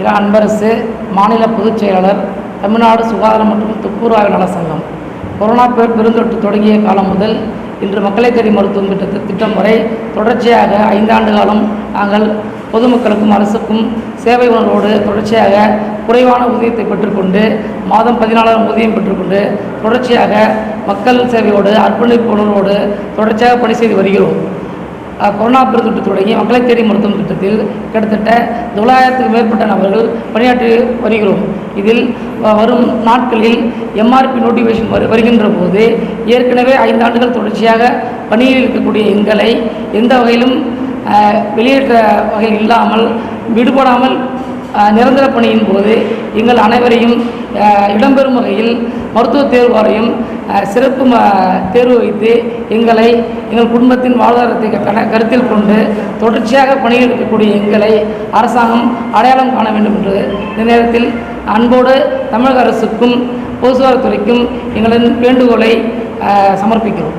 இரா அன்பரசு மாநில பொதுச் செயலாளர் தமிழ்நாடு சுகாதாரம் மற்றும் துப்புரவாய்வு நல சங்கம். கொரோனா பேர் பெருந்தொற்று தொடங்கிய காலம் முதல் இன்று மக்களை தேடி மருத்துவம் திட்டத்து திட்டம் வரை தொடர்ச்சியாக ஐந்தாண்டு காலம் நாங்கள் பொதுமக்களுக்கும் அரசுக்கும் சேவை உணர்வோடு தொடர்ச்சியாக குறைவான ஊதியத்தை பெற்றுக்கொண்டு மாதம் பதினாலாயிரம் ஊதியம் பெற்றுக்கொண்டு தொடர்ச்சியாக மக்கள் சேவையோடு அர்ப்பணிப்பு உணர்வோடு தொடர்ச்சியாக பணி செய்து வருகிறோம். கொரோனா பெருந்தொற்று தொடங்கி மக்களை தேடி மருத்துவம் திட்டத்தில் கிட்டத்தட்ட தொள்ளாயிரத்துக்கு மேற்பட்ட நபர்கள் பணியாற்றி வருகிறோம். இதில் வ- வரும் நாட்களில் எம்ஆர்பி நோட்டிஃபிகேஷன் வரு வருகின்ற போது ஏற்கனவே ஐந்தாண்டுகள் தொடர்ச்சியாக பணியில் இருக்கக்கூடிய எங்களை எந்த வகையிலும் வெளியேற்ற வகையில் இல்லாமல் விடுபடாமல் நிரந்தர பணியின் போது எங்கள் அனைவரையும் இடம்பெறும் வகையில் மருத்துவ தேர்வு வாரியம் சிறப்பு தேர்வு வைத்து எங்களை எங்கள் குடும்பத்தின் வாழ்வாதாரத்தை கண கருத்தில் கொண்டு தொடர்ச்சியாக பணியெடுக்கக்கூடிய எங்களை அரசாங்கம் அடையாளம் காண வேண்டும் என்று இந்த நேரத்தில் அன்போடு தமிழக அரசுக்கும் பொது எங்களின் வேண்டுகோளை சமர்ப்பிக்கிறோம்.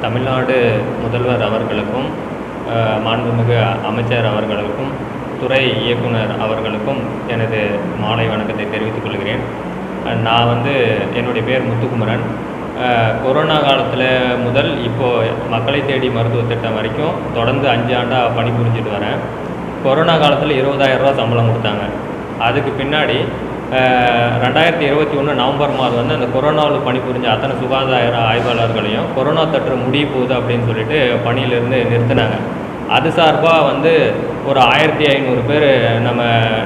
தமிழ்நாடு முதல்வர் அவர்களுக்கும் மாண்புமிகு அமைச்சர் அவர்களுக்கும் துறை இயக்குனர் அவர்களுக்கும் எனது மாலை வணக்கத்தை தெரிவித்துக் கொள்கிறேன். நான் வந்து என்னுடைய பேர் முத்துக்குமரன். கொரோனா காலத்தில் முதல் இப்போது மக்களை தேடி மருத்துவ திட்டம் வரைக்கும் தொடர்ந்து அஞ்சு ஆண்டாக பணிபுரிஞ்சிட்டு வரேன். கொரோனா காலத்தில் இருபதாயிரம் ரூபா சம்பளம் கொடுத்தாங்க. அதுக்கு பின்னாடி ரெண்டாயிரத்தி இருபத்தி ஒன்று நவம்பர் மாதம் வந்து அந்த கொரோனாவில் பணிபுரிஞ்ச அத்தனை சுகாதார ஆய்வாளர்களையும் கொரோனா தொற்று முடிய போகுது அப்படின்னு சொல்லிட்டு பணியிலிருந்து நிறுத்தினாங்க. அது சார்பாக வந்து ஒரு ஆயிரத்தி ஐநூறு பேர் நம்ம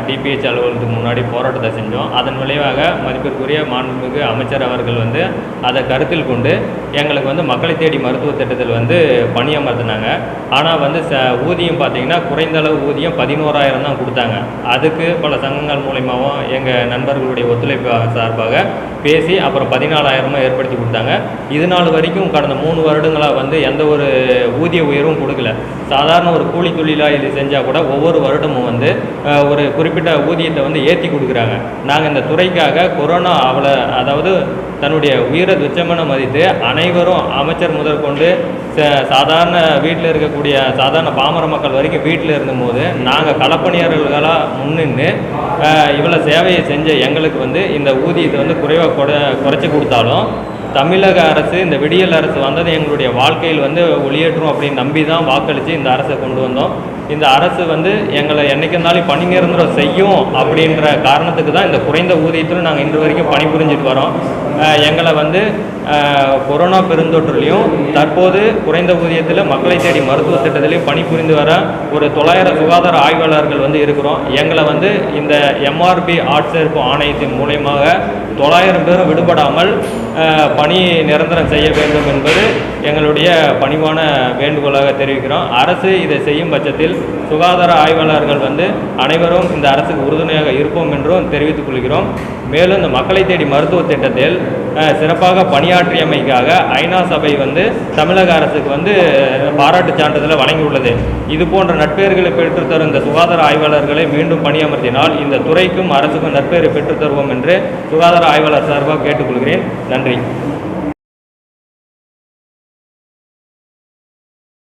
டிபிஹெச் அலுவலகத்துக்கு முன்னாடி போராட்டத்தை செஞ்சோம். அதன் விளைவாக மதிப்பிற்குரிய மாண்புமிகு அமைச்சர் அவர்கள் வந்து அதை கருத்தில் கொண்டு எங்களுக்கு வந்து மக்களை தேடி மருத்துவ திட்டத்தில் வந்து பணியமர்த்தினாங்க. ஆனால் வந்து ச ஊதியம் பார்த்திங்கன்னா குறைந்த அளவு ஊதியம் பதினோராயிரம் தான் கொடுத்தாங்க. அதுக்கு பல சங்கங்கள் மூலயமாவும் எங்கள் நண்பர்களுடைய ஒத்துழைப்பு சார்பாக பேசி அப்புறம் பதினாலாயிரமாக ஏற்படுத்தி கொடுத்தாங்க. இது நாள் வரைக்கும் கடந்த மூணு வருடங்களாக வந்து எந்த ஒரு ஊதிய உயர்வும் கொடுக்கல. சாதாரண ஒரு கூலி தொழிலாக இது செஞ்சால் கூட ஒவ்வொரு வருடமும் வந்து ஒரு குறிப்பிட்ட ஊதியத்தை வந்து ஏற்றி கொடுக்குறாங்க. நாங்கள் இந்த துறைக்காக கொரோனா அவளை அதாவது தன்னுடைய உயிரை துச்சமென மதித்து அனைவரும் அமைச்சர் முதற்கொண்டு ச- சாதாரண வீட்டில் இருக்கக்கூடிய சாதாரண பாமர மக்கள் வரைக்கும் வீட்டில் இருந்தபோது நாங்கள் களப்பணியாளர்களாக முன்னின்று இவ்வளோ சேவையை செஞ்ச எங்களுக்கு வந்து இந்த ஊதியத்தை வந்து குறைவாக குறை குறைச்சி கொடுத்தாலும் தமிழக அரசு இந்த விடியல் அரசு வந்தது எங்களுடைய வாழ்க்கையில் வந்து ஒளியேற்றும் அப்படின்னு நம்பி தான் வாக்களித்து இந்த அரசை கொண்டு வந்தோம். இந்த அரசு வந்து எங்களை என்றைக்கு இருந்தாலும் பணி நிரந்தரம் செய்யும் அப்படின்ற காரணத்துக்கு தான் இந்த குறைந்த ஊதியத்தில் நாங்கள் இன்று வரைக்கும் பணிபுரிஞ்சிட்டு வரோம். எங்களை வந்து கொரோனா பெருந்தொற்றுலையும் தற்போது குறைந்த ஊதியத்தில் மக்களை தேடி மருத்துவ திட்டத்திலையும் பணிபுரிந்து வர ஒரு தொள்ளாயிரம் சுகாதார ஆய்வாளர்கள் வந்து இருக்கிறோம். எங்களை வந்து இந்த எம்ஆர்பி ஆட்சேர்ப்பு ஆணையத்தின் மூலயமாக தொள்ளாயிரம் பேரும் விடுபடாமல் பணி நிரந்தரம் செய்ய வேண்டும் என்பது எங்களுடைய பணிவான வேண்டுகோளாக தெரிவிக்கிறோம். அரசு இதை செய்யும் பட்சத்தில் சுகாதார ஆய்வாளர்கள் வந்து அனைவரும் இந்த அரசுக்கு உறுதுணையாக இருப்போம் என்றும் தெரிவித்துக் கொள்கிறோம். மேலும் இந்த மக்களை தேடி மருத்துவ திட்டத்தில் சிறப்பாக பணியாற்றியமைக்காக ஐநா சபை வந்து தமிழக அரசுக்கு வந்து பாராட்டு சான்றிதழை வழங்கியுள்ளது. இது போன்ற நட்பெயர்களை பெற்றுத்தரும் இந்த சுகாதார ஆய்வாளர்களை மீண்டும் பணியமர்த்தினால் இந்த துறைக்கும் அரசுக்கும் நட்பெயரை பெற்றுத்தருவோம் என்று சுகாதார ஆய்வாளர் சார்பாக கேட்டுக்கொள்கிறேன். நன்றி.